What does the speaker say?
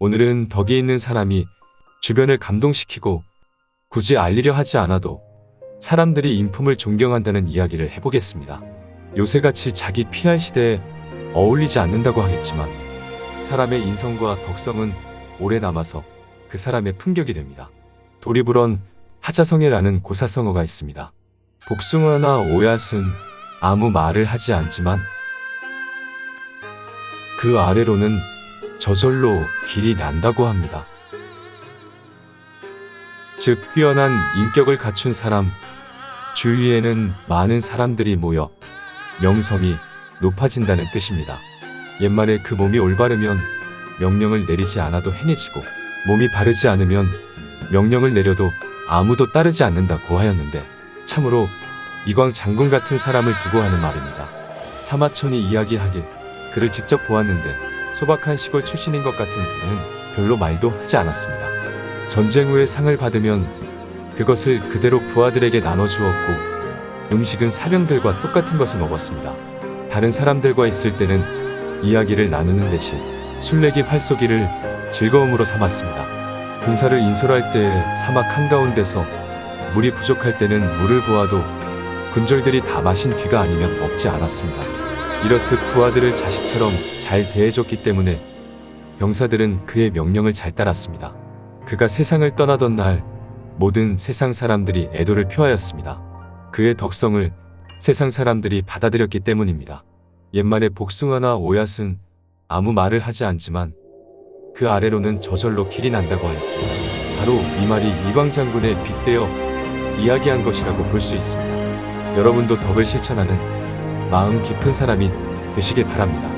오늘은 덕이 있는 사람이 주변을 감동시키고 굳이 알리려 하지 않아도 사람들이 인품을 존경한다는 이야기를 해보겠습니다. 요새같이 자기 피할 시대에 어울리지 않는다고 하겠지만 사람의 인성과 덕성은 오래 남아서 그 사람의 품격이 됩니다. 도리불언 하자성애라는 고사성어가 있습니다. 복숭아나 오얏은 아무 말을 하지 않지만 그 아래로는 저절로 길이 난다고 합니다. 즉 뛰어난 인격을 갖춘 사람 주위에는 많은 사람들이 모여 명성이 높아진다는 뜻입니다. 옛말에 그 몸이 올바르면 명령을 내리지 않아도 해내지고 몸이 바르지 않으면 명령을 내려도 아무도 따르지 않는다고 하였는데 참으로 이광 장군 같은 사람을 두고 하는 말입니다. 사마천이 이야기하길 그를 직접 보았는데 소박한 시골 출신인 것 같은 그는 별로 말도 하지 않았습니다. 전쟁 후에 상을 받으면 그것을 그대로 부하들에게 나눠주었고 음식은 사병들과 똑같은 것을 먹었습니다. 다른 사람들과 있을 때는 이야기를 나누는 대신 술래기 활쏘기를 즐거움으로 삼았습니다. 군사를 인솔할 때 사막 한가운데서 물이 부족할 때는 물을 보아도 군졸들이 다 마신 뒤가 아니면 먹지 않았습니다. 이렇듯 부하들을 자식처럼 잘 대해줬기 때문에 병사들은 그의 명령을 잘 따랐습니다. 그가 세상을 떠나던 날 모든 세상 사람들이 애도를 표하였습니다. 그의 덕성을 세상 사람들이 받아들였기 때문입니다. 옛말에 복숭아나 오얏은 아무 말을 하지 않지만 그 아래로는 저절로 길이 난다고 하였습니다. 바로 이 말이 이광 장군에 빗대어 이야기한 것이라고 볼 수 있습니다. 여러분도 덕을 실천하는 마음 깊은 사람이 되시길 바랍니다.